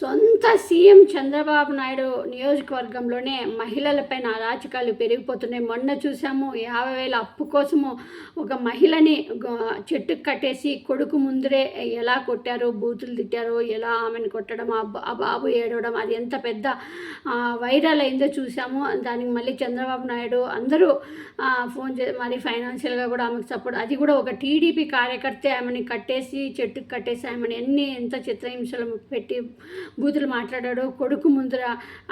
సొంత సీఎం చంద్రబాబు నాయుడు నియోజకవర్గంలోనే మహిళలపైన అరాచకాలు పెరిగిపోతున్నాయి. మొన్న చూసాము యాభై వేల అప్పు కోసము ఒక మహిళని చెట్టుకు కట్టేసి కొడుకు ముందరే ఎలా కొట్టారో బూతులు తిట్టారో ఎలా ఆమెను కొట్టడం ఆ బాబు ఏడవడం అది ఎంత పెద్ద వైరల్ అయిందో చూసాము. దానికి మళ్ళీ చంద్రబాబు నాయుడు అందరూ ఫోన్ చే మరి ఫైనాన్షియల్గా కూడా ఆమెకు సపోర్ట్. అది కూడా ఒక టీడీపీ కార్యకర్తే ఆమెని కట్టేసి చెట్టుకు కట్టేసి ఆమెను ఎన్ని ఎంత చిత్రహింసలు పెట్టి బూతులు మాట్లాడాడో కొడుకు ముందర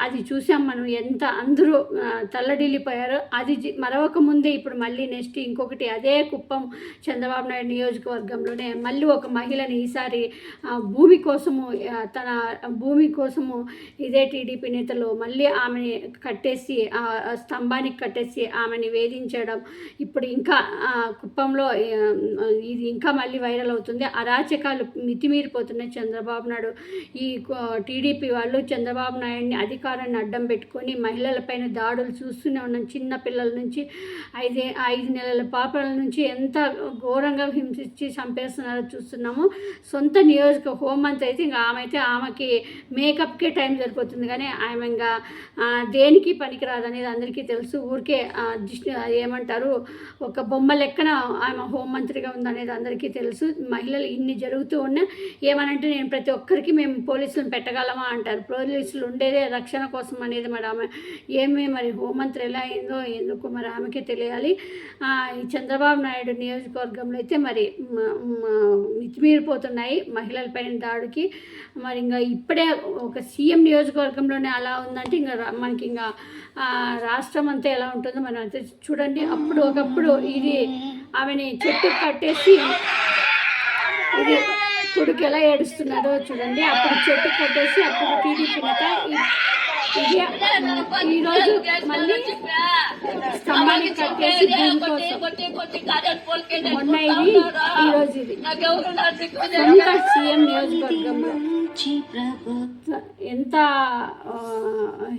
అది చూసాం మనం ఎంత అందరూ ఆ, తల్లడిల్లిపోయారో అది మరొక ముందే ఇప్పుడు మళ్ళీ నెక్స్ట్ ఇంకొకటి అదే కుప్పం చంద్రబాబు నాయుడు నియోజకవర్గంలోనే మళ్ళీ ఒక మహిళని ఈసారి భూమి కోసము తన భూమి కోసము ఇదే టీడీపీ నేతలు మళ్ళీ ఆమెని కట్టేసి ఆ స్తంభానికి కట్టేసి ఆమెని వేధించడం ఇప్పుడు ఇంకా కుప్పంలో ఇది ఇంకా మళ్ళీ వైరల్ అవుతుంది. అరాచకాలు మితిమీరిపోతున్నాయి చంద్రబాబు నాయుడు. ఈ టీడీపీ వాళ్ళు చంద్రబాబు నాయుడిని అధికారాన్ని అడ్డం పెట్టుకొని మహిళలపైన దాడులు చూస్తూనే ఉన్నాం. చిన్న పిల్లల నుంచి ఐదే ఐదు నెలల పాపల నుంచి ఎంత ఘోరంగా హింసించి చంపేస్తున్నారో చూస్తున్నాము. సొంత నియోజక హోంమంత్రి అయితే ఇంకా ఆమె అయితే ఆమెకి మేకప్కే టైం సరిపోతుంది. కానీ ఆమె ఇంకా దేనికి పనికిరాదు అనేది అందరికీ తెలుసు. ఊరికే ఏమంటారు ఒక బొమ్మ లెక్కన ఆమె హోంమంత్రిగా ఉందనేది అందరికీ తెలుసు. మహిళలు ఇన్ని జరుగుతూ ఉన్నా ఏమనంటే నేను ప్రతి ఒక్కరికి మేము పోలీసులను పెట్టగలమా అంటారు. పోలీసులు ఉండేదే రక్షణ కోసం అనేది మరి ఆమె ఏమి మరి హోంమంత్రి ఎలా అయిందో ఎందుకు మరి ఆమెకి తెలియాలి. ఈ చంద్రబాబు నాయుడు నియోజకవర్గంలో అయితే మరి మితిమీరిపోతున్నాయి మహిళలపైన దాడికి. మరి ఇంకా ఇప్పుడే ఒక సీఎం నియోజకవర్గంలోనే అలా ఉందంటే ఇంకా మనకి ఇంకా రాష్ట్రం అంతా ఎలా ఉంటుందో మనం అంతే చూడండి. అప్పుడు ఒకప్పుడు ఇది ఆమెని చెట్టు కట్టేసి ఇది కొడుకు ఎలా ఏడుస్తున్నాడో చూడండి. అప్పుడు చెట్టు కట్టేసి అప్పుడు టీడీపీ నేత ఇది ఈరోజు మళ్ళీ స్తంభానికి కట్టేసి భూమి మొన్న ఇది ఈరోజు ఇది. సొంత సీఎం నియోజకవర్గంలో. ఎంత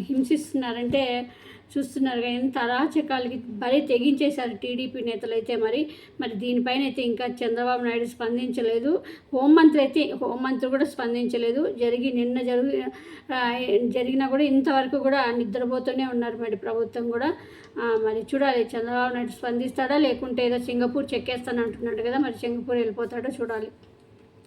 హింసిస్తున్నారంటే చూస్తున్నారుగా ఎంత అరాచకాలకి బలి తెగించేశారు టీడీపీ నేతలు అయితే మరి. మరి దీనిపైన అయితే ఇంకా చంద్రబాబు నాయుడు స్పందించలేదు. హోంమంత్రి అయితే హోంమంత్రి కూడా స్పందించలేదు. జరిగి నిన్న జరిగి జరిగినా కూడా ఇంతవరకు కూడా నిద్రపోతూనే ఉన్నారు మరి ప్రభుత్వం కూడా. మరి చూడాలి చంద్రబాబు నాయుడు స్పందిస్తాడా? లేకుంటే ఏదో సింగపూర్ చెక్కేస్తాను అంటున్నాడు కదా మరి సింగపూర్ వెళ్ళిపోతాడో చూడాలి.